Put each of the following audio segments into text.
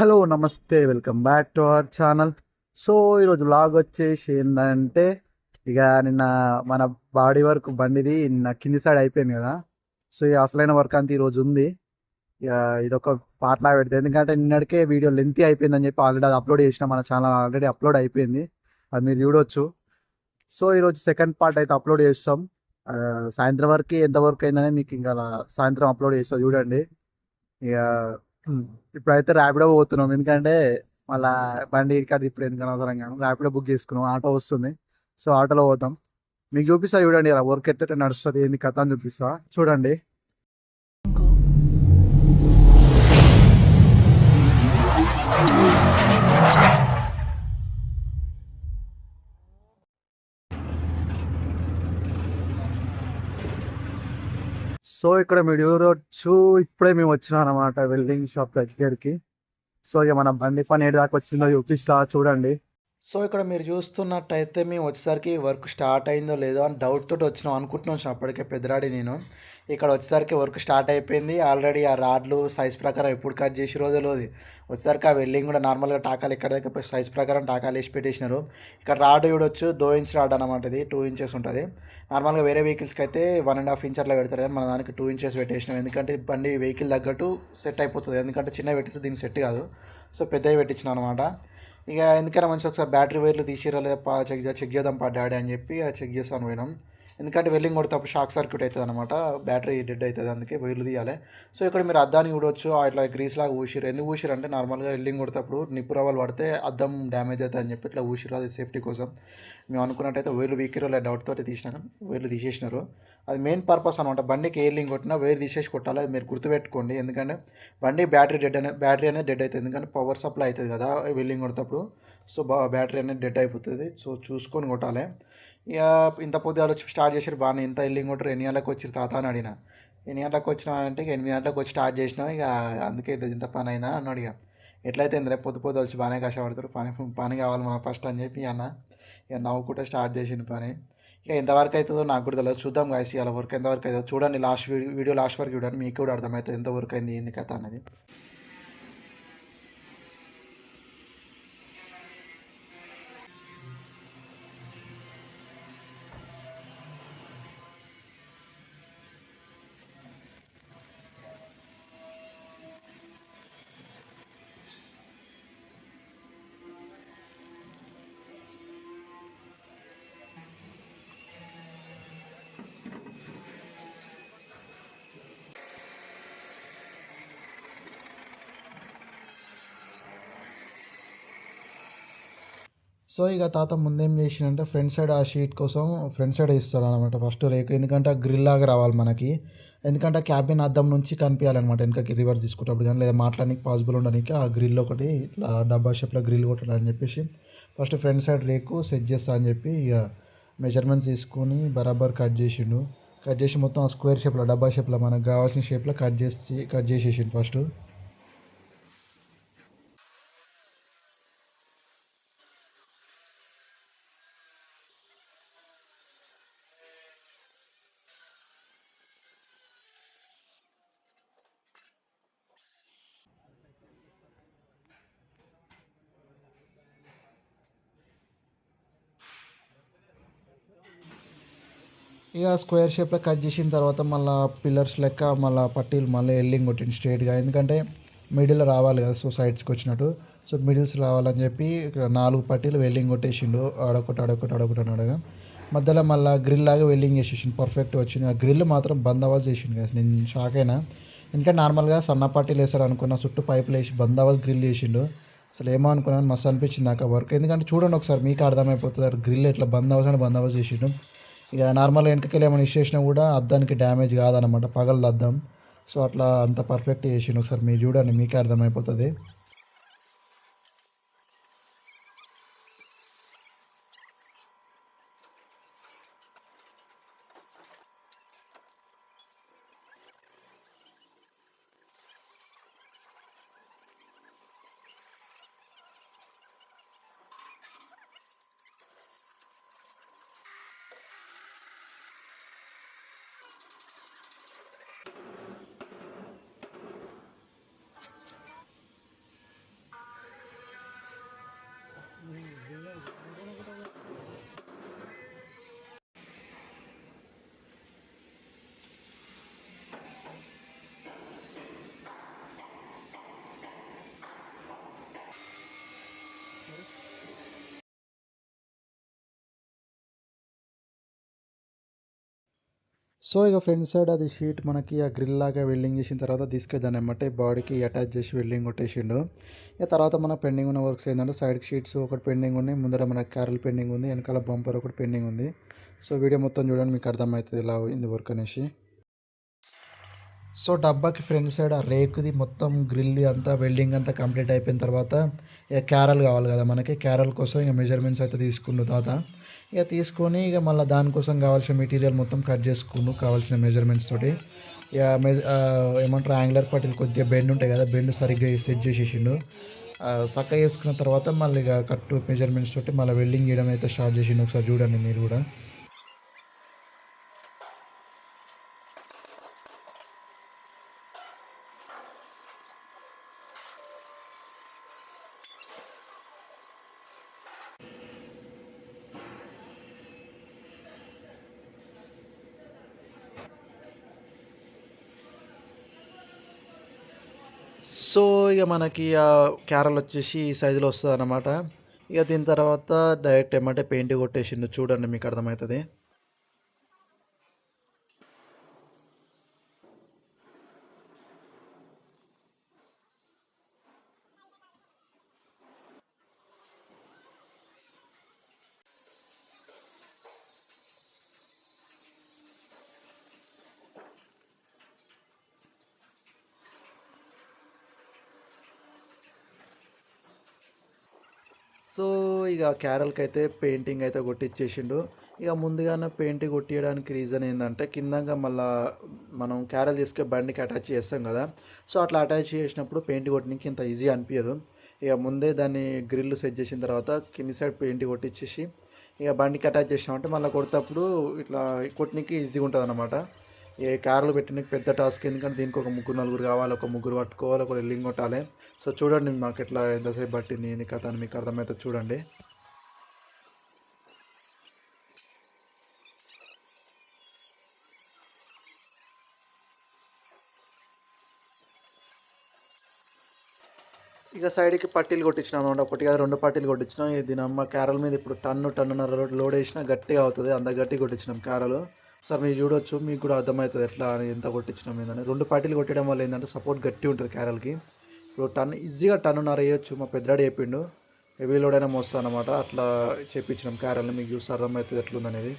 Hello నమస్తే. Welcome back to our channel. So ఈరోజు log వచ్చేసి ఏంటంటే ఇక నిన్న మన బాడీ వర్క్ బండిది నిన్న కింది సైడ్ అయిపోయింది కదా. సో ఇక అసలైన వర్క్ అంతా ఈరోజు ఉంది. ఇక ఇదొక పార్ట్లా పెడితే ఎందుకంటే నిన్నటికే వీడియో లెంతీ అయిపోయిందని చెప్పి ఆల్రెడీ అది అప్లోడ్ చేసిన మన ఛానల్ ఆల్రెడీ అప్లోడ్ అయిపోయింది. అది మీరు చూడొచ్చు. సో ఈరోజు సెకండ్ పార్ట్ అయితే అప్లోడ్ చేస్తాం. సాయంత్రం వరకు ఎంత వర్క్ అయిందని మీకు ఇంకా సాయంత్రం అప్లోడ్ చేస్తాం చూడండి. ఇక ఇప్పుడైతే ర్యాపిడో పోతున్నాం. ఎందుకంటే మళ్ళా బండి ఇక్కడ ఇప్పుడు ఎందుకు అనవసరంగా ర్యాపిడో బుక్ చేసుకున్నాం. ఆటో వస్తుంది. సో ఆటోలో పోతాం. మీకు చూపిస్తా చూడండి ఇలా వర్క్ ఎట్లా నడుస్తుంది. ఏంది కథ అని చూపిస్తా. చూడండి. సో ఇక్కడ మీరు చూడవచ్చు ఇప్పుడే మేము వచ్చినాం అనమాట వెల్డింగ్ షాప్ దగ్గరికి. సో ఇక మన బండి పని ఏడు దాకా వచ్చిందో చూపిస్తా చూడండి. సో ఇక్కడ మీరు చూస్తున్నట్టయితే మేము వచ్చేసరికి వర్క్ స్టార్ట్ అయిందో లేదో అని డౌట్ తోటి వచ్చినాం అనుకుంటున్నాం అప్పటికే పెద్దరాడి నేను. ఇక్కడ వచ్చేసరికి వర్క్ స్టార్ట్ అయిపోయింది. ఆల్రెడీ ఆ రాడ్లు సైజ్ ప్రకారం ఎప్పుడు కట్ చేసి రోజులో వచ్చేసరికి ఆ వెల్డింగ్ కూడా నార్మల్గా టాకాలు ఇక్కడ దగ్గర సైజ్ ప్రకారం టాకాలు వేసి పెట్టేసినారు. ఇక్కడ రాడ్ చూడొచ్చు దో ఇంచ్ రాడ్ అనమాట ఇది టూ ఇంచెస్ ఉంటుంది. నార్మల్గా వేరే వెహికల్స్కి అయితే వన్ అండ్ హాఫ్ ఇంచ్ అట్లా పెడతారు కానీ మన దానికి టూ ఇంచెస్ పెట్టేసినాం. ఎందుకంటే బండి వెహికల్ తగ్గట్టు సెట్ అయిపోతుంది. ఎందుకంటే చిన్న పెట్టిస్తే దీనికి సెట్ కాదు. సో పెద్దవి పెట్టించిన అనమాట ఇక ఎందుకైనా మంచి ఒకసారి బ్యాటరీ వైర్లు తీసిరా లేదా చెక్ చెక్ చేద్దాం పా డాడీ అని చెప్పి చెక్ చేస్తాను పోయినాం. ఎందుకంటే వెల్లింగ్ కొడితే షాక్ సర్క్యూట్ అవుతుంది అనమాట బ్యాటరీ డెడ్ అవుతుంది అందుకే వైర్లు తీయాలి. సో ఇక్కడ మీరు అద్దాన్ని చూడవచ్చు అట్లా ఇట్లా గ్రీస్ లాగా ఊసిరు ఎందుకు ఊసిరు అంటే నార్మల్గా వెల్లింగ్ కొడేటప్పుడు నిప్పు రవ్వలు పడితే అద్దం డ్యామేజ్ అవుతుంది అని చెప్పి ఇట్లా ఊసిరు అది సేఫ్టీ కోసం. మేము అనుకున్నట్టయితే వైర్లు వీకిరో లేదా డౌట్ తోటి తీసినాను. వైర్లు తీసేసినారు. అది మెయిన్ పర్పస్ అనమాట బండికి ఏ లింక్ కొట్టినా వైర్ తీసేసి కొట్టాలి. అది మీరు గుర్తుపెట్టుకోండి. ఎందుకంటే బండి బ్యాటరీ డెడ్ అనేది బ్యాటరీ అనేది డెడ్ అవుతుంది. ఎందుకంటే పవర్ సప్లై అవుతుంది కదా వెల్లింగ్ కొడతప్పుడు. సో బ్యాటరీ అనేది డెడ్ అయిపోతుంది. సో చూసుకొని కొట్టాలి. ఇక ఇంత పొద్దుగాలు వచ్చి స్టార్ట్ చేసారు బాగానే. ఇంత ఎల్లింగ్ కొట్టరు. ఎన్ని గంటలకు వచ్చారు తాత అని అడిగిన. ఎన్ని గంటలకు వచ్చినా అంటే ఇక ఎనిమిది గంటలకు వచ్చి స్టార్ట్ చేసినాం ఇక అందుకే ఇంత పని అయిందా అన్నాడు ఇక. ఎట్లయితే రేపు పొద్దు పొద్దు వచ్చి బాగానే కష్టపడతారు. పని పని కావాలి మా ఫస్ట్ అని చెప్పి అన్న. ఇక నవ్వుకుంటే స్టార్ట్ చేసిన పని. ఇక ఎంతవరకు అవుతుందో నాకు కూడా తెలియదు చూద్దాం కాసి అలా వర్క్ ఎంతవరకు అవుతుందో. చూడండి లాస్ట్ వీడియో వీడియో లాస్ట్ వరకు చూడండి. మీకు కూడా అర్థమవుతుంది ఎంత వర్క్ అయింది ఏంది కథ అనేది సో ఇక తాత ముందేం చేసిందంటే ఫ్రంట్ సైడ్ ఆ షీట్ కోసం ఫ్రంట్ సైడ్ ఇస్తాడు అనమాట ఫస్ట్ రేకు. ఎందుకంటే ఆ గ్రిల్ లాగా రావాలి మనకి. ఎందుకంటే క్యాబిన్ అద్దం నుంచి కనిపించాలన్నమాట వెనకకి రివర్స్ తీసుకునేటప్పుడు. కానీ లేదా మాట్లాడడానికి పాసిబుల్ ఉండడానికి ఆ గ్రిల్ ఒకటి ఇట్లా డబ్బా షేప్లో గ్రిల్ కొట్టడం అని చెప్పేసి ఫస్ట్ ఫ్రంట్ సైడ్ రేకు సెట్ చేస్తా అని చెప్పి ఇక మెజర్మెంట్స్ తీసుకొని బరాబర్ కట్ చేసిండు. కట్ చేసి మొత్తం ఆ స్క్వేర్ షేప్లో డబ్బా షేప్లో మనకు కావాల్సిన షేప్లో కట్ చేసి కట్ చేసేసిండు ఫస్ట్. ఇక స్క్వేర్ షేప్లో కట్ చేసిన తర్వాత మళ్ళీ పిల్లర్స్ లెక్క మళ్ళీ పట్టీలు మళ్ళీ ఎల్లింగ్ కొట్టింది స్ట్రేట్గా ఎందుకంటే మిడిల్ రావాలి కదా సో సైడ్స్కి వచ్చినట్టు. సో మిడిల్స్ రావాలని చెప్పి ఇక్కడ నాలుగు పట్టీలు వెల్డింగ్ కొట్టేసిండు. అడొకటి అడొకటి అడొకటి అన్నాడుగా మధ్యలో మళ్ళీ గ్రిల్ లాగా వెల్డింగ్ చేసేసిండు. పర్ఫెక్ట్ వచ్చింది. ఆ గ్రిల్ మాత్రం బందోబస్తు చేసిండు కదా నేను షాక్ అయినా. ఎందుకంటే నార్మల్గా సన్న పట్టీలు వేసారు అనుకున్న చుట్టూ పైపులు వేసి బందోబస్తు గ్రిల్ చేసిండు. అసలు ఏమో అనుకున్నాను మస్తు అనిపించింది నాకు ఆ వర్క్. ఎందుకంటే చూడండి ఒకసారి మీకు అర్థమైపోతుంది గ్రిల్ ఎట్లా బందోబస్తు అని బందోబస్తు చేసిండు. ఇక నార్మల్గా వెనకకి ఏమైనా ఇచ్చేసినా కూడా అద్దానికి డ్యామేజ్ కాదనమాట పగలదు అద్దం. సో అట్లా అంత పర్ఫెక్ట్ చేసిండు ఒకసారి మీరు చూడండి మీకే అర్థమైపోతుంది. సో ఇక ఫ్రంట్ సైడ్ అది షీట్ మనకి ఆ గ్రిల్ లాగా వెల్డింగ్ చేసిన తర్వాత తీసుకెళ్దాను అనమాట బాడీకి అటాచ్ చేసి వెల్డింగ్ కొట్టేసిండు. ఇక తర్వాత మన పెండింగ్ ఉన్న వర్క్స్ ఏంటంటే సైడ్ షీట్స్ ఒకటి పెండింగ్ ఉన్నాయి ముందర మన క్యారల్ పెండింగ్ ఉంది వెనకాల బంపర్ ఒకటి పెండింగ్ ఉంది. సో వీడియో మొత్తం చూడండి మీకు అర్థమవుతుంది ఇలా అయింది వర్క్ అనేసి. సో డబ్బాకి ఫ్రంట్ సైడ్ ఆ రేకుది మొత్తం గ్రిల్ది అంతా వెల్డింగ్ అంతా కంప్లీట్ అయిపోయిన తర్వాత ఇక క్యారల్ కావాలి కదా మనకి. క్యారల్ కోసం ఇక మెజర్మెంట్స్ అయితే తీసుకుండు తాత. ఇక తీసుకొని ఇక మళ్ళీ దానికోసం కావాల్సిన మెటీరియల్ మొత్తం కట్ చేసుకుండు కావాల్సిన మెజర్మెంట్స్ తోటి ఇక మెజ ఏమంటారు యాంగులర్ పట్టీలు కొద్దిగా బెండ్ ఉంటాయి కదా బెండ్ సరిగ్గా సెట్ చేసేసిండు. ఆ, చక్క చేసుకున్న తర్వాత మళ్ళీ ఇక కట్ మెజర్మెంట్స్ తోటి మళ్ళీ వెల్డింగ్ చేయడం అయితే స్టార్ట్ చేసిండు. ఒకసారి చూడండి మీరు కూడా సో ఇక మనకి ఆ క్యారల్ వచ్చేసి ఈ సైజులో వస్తుంది అనమాట ఇక దీని తర్వాత డైరెక్ట్ ఏమంటే పెయింట్ కొట్టేసిండు. చూడండి మీకు అర్థమవుతుంది సో ఇక క్యారల్కి అయితే పెయింటింగ్ అయితే కొట్టించేసిండు ఇక ముందుగానే పెయింట్ కొట్టియడానికి రీజన్ ఏంటంటే కిందంగా మళ్ళా మనం క్యారల్ తీసుకొని బండికి అటాచ్ చేస్తాం కదా. సో అట్లా అటాచ్ చేసినప్పుడు పెయింట్ కొట్టడానికి ఇంత ఈజీ అనిపించదు ఇక ముందే దాన్ని గ్రిల్ సెట్ చేసిన తర్వాత కింది సైడ్ పెయింట్ కొట్టించేసి ఇక బండికి అటాచ్ చేసినామంటే మళ్ళీ కొడతప్పుడు ఇట్లా కొట్టడానికి ఈజీగా ఉంటుంది అనమాట ఏ కార్లు పెట్టడానికి పెద్ద టాస్క్ ఎందుకంటే దీనికి ఒక ముగ్గురు నలుగురు కావాలి ఒక ముగ్గురు పట్టుకోవాలి ఒక లింగ్ కొట్టాలి. సో చూడండి మాకు ఎట్లా ఎంతసేపు పట్టింది ఏంది కథ అని మీకు అర్థమైతే చూడండి. ఇక సైడ్కి పట్టీలు కొట్టించినాం అనమాట. ఒకటి కాదు రెండు పట్టీలు కొట్టించినాం. ఇది దీని అమ్మ క్యారల్ మీద ఇప్పుడు టన్ను టన్నున్నర లోడ్ వేసినా గట్టిగా అవుతుంది. అంత గట్టి కొట్టించినాం క్యారల్. సార్ మీరు చూడొచ్చు మీకు కూడా అర్థమవుతుంది ఎట్లా అని ఎంత కొట్టించినాం ఏందని. రెండు పట్టీలు కొట్టడం వల్ల ఏంటంటే సపోర్ట్ గట్టి ఉంటుంది క్యారల్కి. ఇప్పుడు టన్ ఈజీగా టన్నున్నర వేయొచ్చు. మా పెద్దడాడు చెప్పిండు హెవీ లోడ్ అయినా మోస్తానమాట అట్లా చెప్పించినాం క్యారల్ని. మీకు చూస్తే అర్థమవుతుంది ఎట్లుందనేది.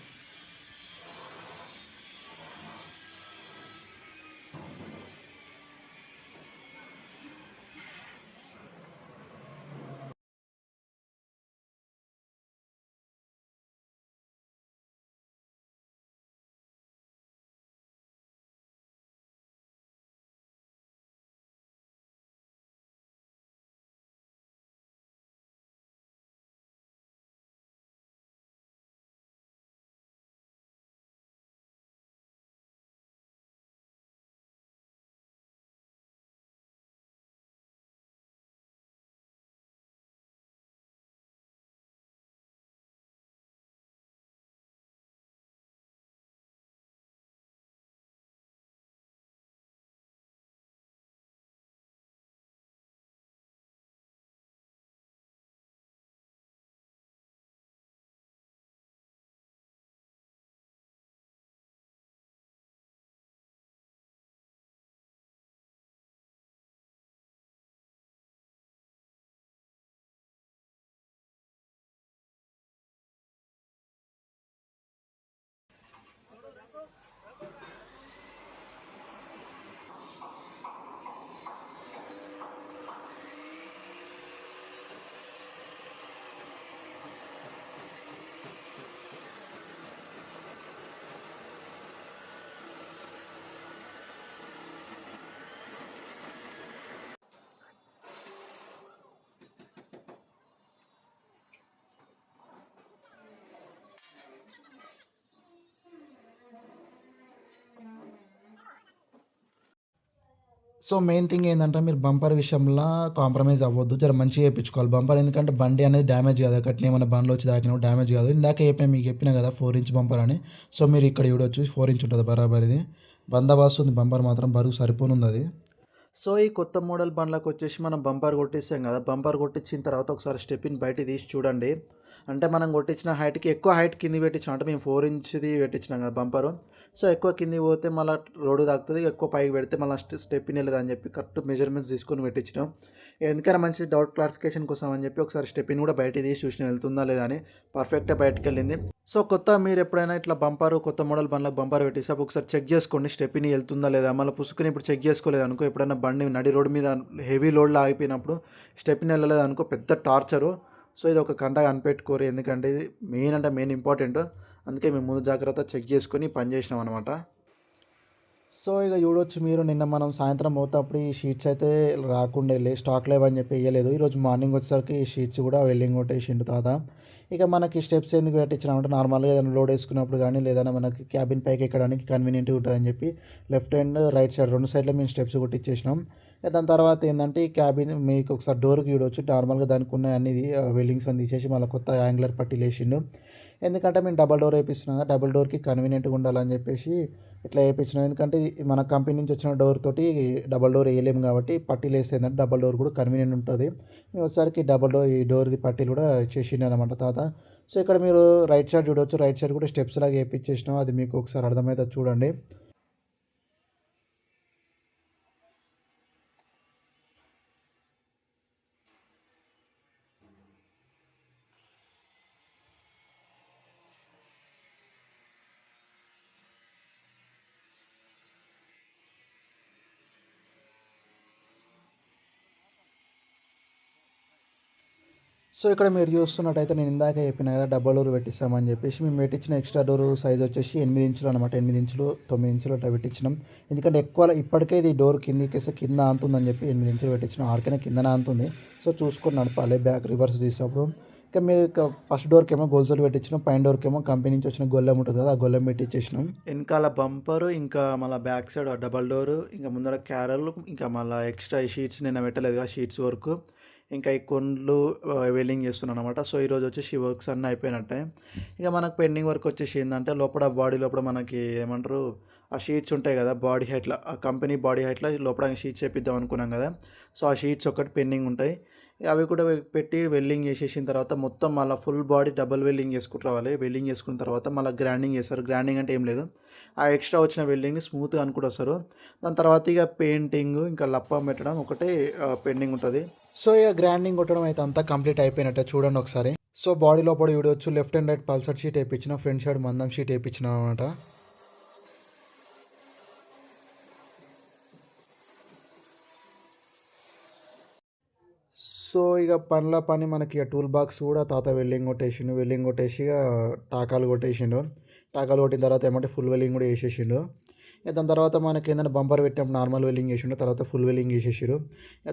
సో మెయిన్ థింగ్ ఏంటంటే మీరు బంపర్ విషయంలో కాంప్రమైజ్ అవ్వద్దు. జర మంచిగా వేయించుకోవాలి బంపర్ ఎందుకంటే బండి అనేది డ్యామేజ్ కాదు. అక్కడ ఏమైనా బండ్లు వచ్చి దాకినా డ్యామేజ్ కాదు. ఇందాక చెప్పిన మీకు చెప్పిన కదా ఫోర్ ఇంచ్ బంపర్ అని. సో మీరు ఇక్కడ చూడొచ్చు ఫోర్ ఇంచ్ ఉంటుంది బరాబర్ ఇది బందోబస్తు ఉంది బంపర్ మాత్రం బరువు సరిపోనుంది అది సో ఈ కొత్త మోడల్ బండ్లకు వచ్చేసి మనం బంపర్ కొట్టేసాం కదా. బంపర్ కొట్టించిన తర్వాత ఒకసారి స్టెప్ని బయట తీసి చూడండి. అంటే మనం కొట్టించిన హైట్కి ఎక్కువ హైట్ కింది పెట్టించాం. అంటే మేము ఫోర్ ఇంచ్ది పెట్టించినాం కదా బంపరు. సో ఎక్కువ కింది పోతే మళ్ళీ రోడ్డు తాకుతుంది ఎక్కువ పైకి పెడితే మళ్ళీ స్టెప్ వెళ్ళదు అని చెప్పి కరెక్ట్ మెజర్మెంట్స్ తీసుకొని పెట్టించినాం. ఎందుకైనా మంచి డౌట్ క్లారిఫికేషన్ కోసం అని చెప్పి ఒకసారి స్టెప్ కూడా బయట తీసి చూసిన వెళ్తుందా లేదా అని పర్ఫెక్ట్గా బయటకు వెళ్ళింది సో కొత్త మీరు ఎప్పుడైనా ఇట్లా బంపర్ కొత్త మోడల్ బండ్లకు బంపర్ పెట్టేసి ఒకసారి చెక్ చేసుకోండి స్టెప్ని వెళ్తుందా లేదా? మళ్ళీ పుసుకుని ఇప్పుడు చెక్ చేసుకోలేదు అనుకో ఎప్పుడైనా బండి నడి రోడ్డు మీద హెవీ లోడ్లో ఆగిపోయినప్పుడు స్టెప్ని వెళ్ళలేదు అనుకో పెద్ద టార్చరు. సో ఇది ఒక కంట కనిపెట్టుకోరు. ఎందుకంటే ఇది మెయిన్ అంటే మెయిన్ ఇంపార్టెంట్ అందుకే మేము ముందు జాగ్రత్త చెక్ చేసుకొని పని చేసినాం అనమాట సో ఇక చూడొచ్చు మీరు నిన్న మనం సాయంత్రం పోతేప్పుడు ఈ షీట్స్ అయితే రాకుండా స్టాక్ లేవని చెప్పి వేయలేదు ఈరోజు మార్నింగ్ వచ్చేసరికి ఈ షీట్స్ కూడా వెల్లింగ్ కొట్టేసిండు తాత. ఇక మనకి స్టెప్స్ ఎందుకు పెట్టించినామంటే నార్మల్గా ఏదైనా లోడ్ వేసుకున్నప్పుడు కానీ లేదన్నా మనకి క్యాబిన్ పైకి ఎక్కడానికి కన్వీనియంట్గా ఉంటుందని చెప్పి లెఫ్ట్ అండ్ రైట్ సైడ్ రెండు సైడ్లో మేము స్టెప్స్ కొట్టించేసినాం దాని తర్వాత ఏంటంటే ఈ క్యాబిన్ మీకు ఒకసారి డోర్కి చూడవచ్చు నార్మల్గా దానికి ఉన్న అన్ని వెల్డింగ్స్ అని తీసేసి మళ్ళీ కొత్త యాంగులర్ పట్టీలు వేసిండు ఎందుకంటే మేము డబల్ డోర్ వేపిస్తున్నాం కదా డబల్ డోర్కి కన్వీనియంట్గా ఉండాలని చెప్పేసి ఇట్లా వేయించినాం ఎందుకంటే మన కంపెనీ నుంచి వచ్చిన డోర్ తోటి డబల్ డోర్ వేయలేము కాబట్టి పట్టీలు వేస్తే డబల్ డోర్ కూడా కన్వీనియంట్ ఉంటుంది. మేము ఒకసారికి డబల్ డోర్ ఈ డోర్ది పట్టీలు కూడా చేసిండే అనమాట తాత. సో ఇక్కడ మీరు రైట్ సైడ్ చూడవచ్చు రైట్ సైడ్ కూడా స్టెప్స్ లాగా వేయించేసినాం అది మీకు ఒకసారి అర్థమవుతుంది చూడండి. సో ఇక్కడ మీరు చూస్తున్నట్టయితే నేను ఇందాక చెప్పిన కదా డబల్ డోర్ పెట్టిస్తామని చెప్పేసి మేము పెట్టించిన ఎక్స్ట్రా డోర్ సైజ్ వచ్చేసి ఎనిమిది ఇంచులు అనమాట ఎనిమిది ఇంచులు తొమ్మిది ఇంచులు అట్లా పెట్టించినాం ఎందుకంటే ఎక్కువ ఇప్పటికే ఇది డోర్ కిందికేస్తే కింద ఆంతుందని చెప్పి ఎనిమిది ఇంచులు పెట్టించినాం ఆడికైనా కిందనే ఆంతుంది. సో చూసుకొని నడపాలి బ్యాక్ రివర్స్ తీసినప్పుడు ఇంకా మీరు ఫస్ట్ డోర్కి ఏమో గొలుసులు పెట్టించినాం పైన డోర్కి ఏమో కంపెనీ నుంచి వచ్చిన గొల్లెం ఉంటుంది కదా ఆ గొల్లెం పెట్టించేసినాం వెనకాల బంపర్ ఇంకా మళ్ళీ బ్యాక్ సైడ్ డబల్ డోర్ ఇంకా ముందర క్యారల్ ఇంకా మళ్ళీ ఎక్స్ట్రా షీట్స్ నిన్న పెట్టలేదు ఆ షీట్స్ వరకు ఇంకా ఈ కొండ్లు వెల్డింగ్ చేస్తున్నాను అనమాట సో ఈరోజు వచ్చేసి వర్క్స్ అన్నీ అయిపోయినట్టే. ఇక మనకు పెండింగ్ వర్క్ వచ్చేసి ఏంటంటే లోపల బాడీ లోపల మనకి ఏమంటారు ఆ షీట్స్ ఉంటాయి కదా బాడీ హైట్లో ఆ కంపెనీ బాడీ హైట్లో లోపల షీట్స్ చేపిద్దాం అనుకున్నాం కదా. సో ఆ షీట్స్ ఒకటి పెండింగ్ ఉంటాయి. అవి కూడా పెట్టి వెల్డింగ్ చేసేసిన తర్వాత మొత్తం మళ్ళీ ఫుల్ బాడీ డబుల్ వెల్డింగ్ చేసుకుంటూ రావాలి. వెల్డింగ్ చేసుకున్న తర్వాత మళ్ళీ గ్రైండింగ్ చేస్తారు. గ్రైండింగ్ అంటే ఏం లేదు. ఆ ఎక్స్ట్రా వచ్చిన వెల్డింగ్ని స్మూత్గా అనుకుంటూ వస్తారు దాని తర్వాత ఇక పెయింటింగ్ ఇంకా లప్పం పెట్టడం ఒకటే పెండింగ్ ఉంటుంది. సో ఇక గ్రాండింగ్ కొట్టడం అయితే అంతా కంప్లీట్ అయిపోయినట్టే చూడండి ఒకసారి. సో బాడీ లోపల విడవచ్చు left and right pulsar sheet వేయించిన ఫ్రంట్ సైడ్ మందం షీట్ వేయించిన అనమాట. సో ఇక పనుల పని మనకి ఇక టూల్ బాక్స్ కూడా తాత వెల్డింగ్ కొట్టేసిండు వెల్డింగ్ కొట్టేసి ఇక టాకాలు కొట్టేసిండు. టాకాలు కొట్టిన తర్వాత ఏమంటే ఫుల్ వెల్లింగ్ కూడా వేసేసిండు దాని తర్వాత మనకి ఏంటంటే బంపర్ పెట్టినప్పుడు నార్మల్ వెల్డింగ్ చేసిండు తర్వాత ఫుల్ వెల్లింగ్ చేసేసారు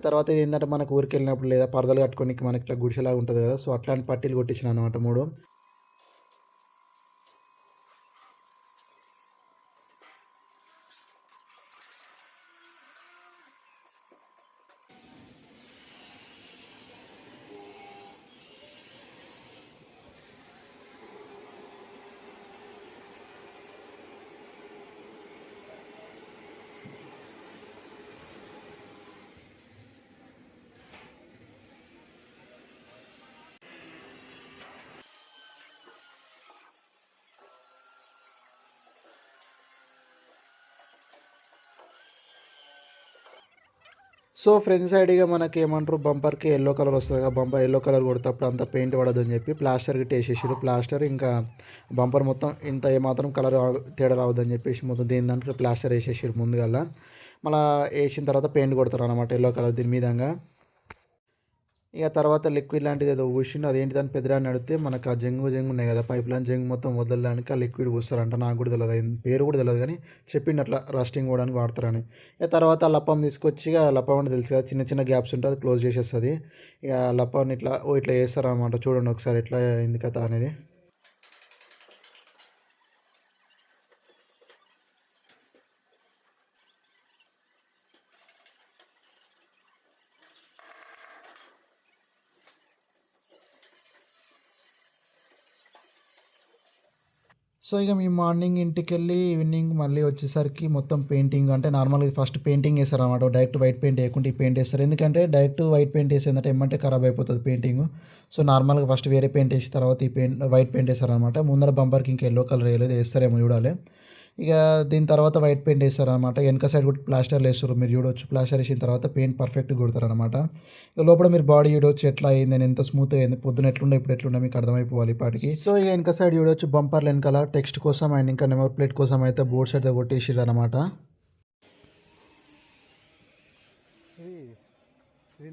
తర్వాత ఏంటంటే మనకు ఊరికి వెళ్ళినప్పుడు లేదా పరదలు కట్టుకోనికి మనకి ఇట్లా గుడిసెలాగా ఉంటుంది కదా సో అట్లాంటి పట్టీలు కొట్టించిన అనమాట మూడు. సో ఫ్రంట్ సైడ్గా మనకి ఏమంటారు బంపర్కి ఎల్లో కలర్ వస్తుంది కదా బంపర్ ఎల్లో కలర్ కొడతప్పుడు అంత పెయింట్ పడదు అని చెప్పి ప్లాస్టర్ గిట్ట వేసేసారు ప్లాస్టర్ ఇంకా బంపర్ మొత్తం ఇంత ఏమాత్రం కలర్ తేడా రావద్దని చెప్పేసి మొత్తం దీని దాంట్లో ప్లాస్టర్ వేసేసారు ముందుగల్లా మళ్ళీ వేసిన తర్వాత పెయింట్ కొడతారు అనమాట ఎల్లో కలర్ దీని మీదంగా. ఇక తర్వాత లిక్విడ్ లాంటిది ఏదో ఊసిండు అదేంటి దాని పెద్దరాన్ని అడిగితే మనకు ఆ జంగు జంగు ఉన్నాయి కదా పైప్ లైన్ జంగు మొత్తం వదలడానికి ఆ లిక్విడ్ పూస్తారంట. నాకు కూడా తెలియదు పేరు కూడా తెలియదు కానీ చెప్పిండు అట్లా రస్టింగ్ పోవడానికి వాడతారని. ఇక తర్వాత ఆ లప్పం తీసుకొచ్చి ఇక లప్పం అంటే తెలుసు కదా చిన్న చిన్న గ్యాప్స్ ఉంటే అది క్లోజ్ చేసేస్తుంది. ఇక లప్పని ఇట్లా ఓ ఇట్లా వేస్తారనమాట చూడండి ఒకసారి ఎట్లా అయింది కథ అనేది. సో ఇక మేము మార్నింగ్ ఇంటికి వెళ్ళి ఈవినింగ్ మళ్ళీ వచ్చేసరికి మొత్తం పెయింటింగ్ అంటే నార్మల్గా ఫస్ట్ పెయింటింగ్ వేస్తారు అనమాట డైరెక్ట్ వైట్ పెయింట్ వేయకుండా ఈ పెయింట్ వేస్తారు. ఎందుకంటే డైరెక్ట్ వైట్ పెయింట్ వేసేందంటే ఏమంటే ఖరాబ్ అయిపోతుంది పెయింటింగ్. సో నార్మల్గా ఫస్ట్ వేరే పెయింట్ వేసిన తర్వాత ఈ పెయింట్ వైట్ పెయింట్ వేస్తారనమాట ముందర బంపర్కి ఇంకా ఎల్లో కలర్ వేయలేదు వేస్తారేమో చూడాలి. ఇక దీని తర్వాత వైట్ పెయింట్ వేస్తారనమాట వెనక సైడ్ కూడా ప్లాస్టర్లు వేస్తారు మీరు చూడొచ్చు. ప్లాస్టర్ వేసిన తర్వాత పెయింట్ పర్ఫెక్ట్ కొడతారనమాట ఇక లోపల మీరు బాడీ చూడొచ్చు ఎట్లా అయింది ఎంత స్మూత్ అయింది. పొద్దున ఎట్లుండే ఇప్పుడు ఎట్లుండే మీకు అర్థమైపోవాలి ఇప్పటికి సో ఇక వెనక సైడ్ చూడొచ్చు. బంపర్లు వెనకాల టెక్స్ట్ కోసం అండ్ ఇంకా నెంబర్ ప్లేట్ కోసం అయితే బోర్డ్ సైడ్ కొట్టేసిర్రు అనమాట ఇది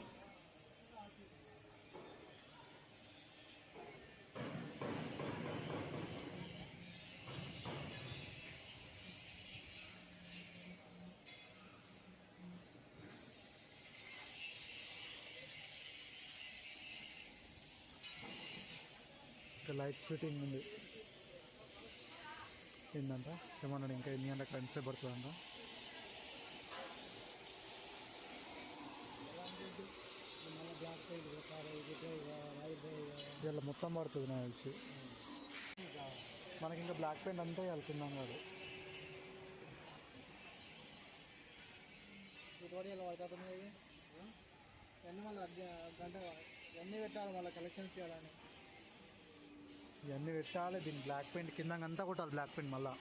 లైట్ ఫిట్టింగ్ ఉంది. ఏంటంట ఏమన్నాడు ఇంకా ఎన్ని గంటలకు ఎంతసేపు పడుతుందంట. ఇలా మొత్తం పడుతుంది నాకు తెలిసి మనకి ఇంకా బ్లాక్ పెయింట్ అంతా వెళ్తున్నాం కాదు ఎన్ని పెట్టాలి మళ్ళీ కలెక్షన్స్ చేయాలని? ఇవన్నీ పెట్టాలి. దీని బ్లాక్ పెయింట్ కింద అంతా కొట్టాలి బ్లాక్ పెయింట్ మళ్ళా.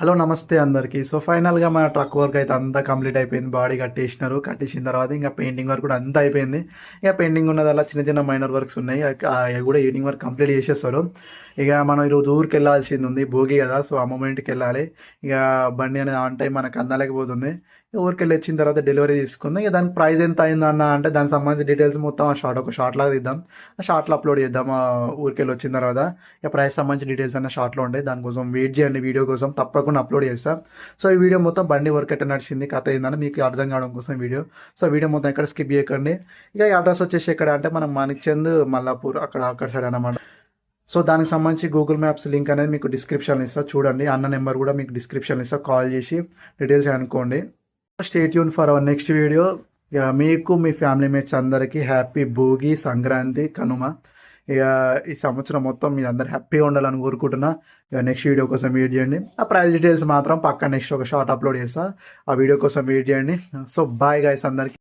హలో నమస్తే అందరికీ. సో ఫైనల్గా మన ట్రక్ వర్క్ అయితే అంతా కంప్లీట్ అయిపోయింది. బాడీ కట్టేసినారు. కట్టేసిన తర్వాత ఇంకా పెయింటింగ్ వర్క్ కూడా అంతా అయిపోయింది. ఇక పెయింటింగ్ ఉన్నదల్లా చిన్న చిన్న మైనర్ వర్క్స్ ఉన్నాయి. అవి- అవి కూడా ఈవినింగ్ వర్క్ కంప్లీట్ చేసేస్తారు. ఇక మనం ఈరోజు ఊరికి వెళ్ళాల్సింది ఉంది. భోగి కదా సో ఆ మూమెంట్కి వెళ్ళాలి. ఇక బండి అనేది ఆన్ టైం మనకు అందలేకపోతుంది. ఊరికెళ్ళి వచ్చిన తర్వాత డెలివరీ తీసుకుంది. ఇక దానికి ప్రైస్ ఎంత అయింది అన్న అంటే దానికి సంబంధించిన డీటెయిల్స్ మొత్తం ఆ షార్ట్ ఒక షార్ట్ లాగా తీద్దాం. ఆ షార్ట్లో అప్లోడ్ చేద్దాం ఊరికెళ్ళి వచ్చిన తర్వాత. ఇక ప్రైస్ సంబంధించిన డీటెయిల్స్ అన్న షార్ట్లో ఉంటాయి దానికోసం వెయిట్ చేయండి వీడియో కోసం. తప్పకుండా అప్లోడ్ చేస్తాం. సో ఈ వీడియో మొత్తం బండి వర్క్ ఎట్లా నడిచింది. కథ ఏందని మీకు అర్థం కావడం కోసం వీడియో. సో వీడియో మొత్తం ఎక్కడ స్కిప్ చేయకండి. ఇక ఈ అడ్రస్ వచ్చేసి ఎక్కడ అంటే మనం మాణిక్చంద్ మల్లాపూర్ అక్కడ అక్కడ సైడ్ అన్నమాట. సో దానికి సంబంధించి గూగుల్ మ్యాప్స్ లింక్ అనేది మీకు డిస్క్రిప్షన్ ఇస్తా. చూడండి. అన్న నెంబర్ కూడా మీకు డిస్క్రిప్షన్ ఇస్తా. కాల్ చేసి డీటెయిల్స్ అనుకోండి. State Yoon for our next video ఇక మీకు మీ ఫ్యామిలీ మేట్స్ అందరికీ హ్యాపీ భోగి సంక్రాంతి కనుమ. ఇక ఈ సంవత్సరం మొత్తం మీరు అందరు హ్యాపీగా ఉండాలని కోరుకుంటున్నా. ఇక నెక్స్ట్ వీడియో కోసం వెయిట్ చేయండి. ఆ ప్రైస్ డీటెయిల్స్ మాత్రం పక్క నెక్స్ట్ ఒక షార్ట్ అప్లోడ్ చేస్తా. ఆ వీడియో కోసం వెయిట్ చేయండి. సో బాయ్ గాయస్ అందరికి.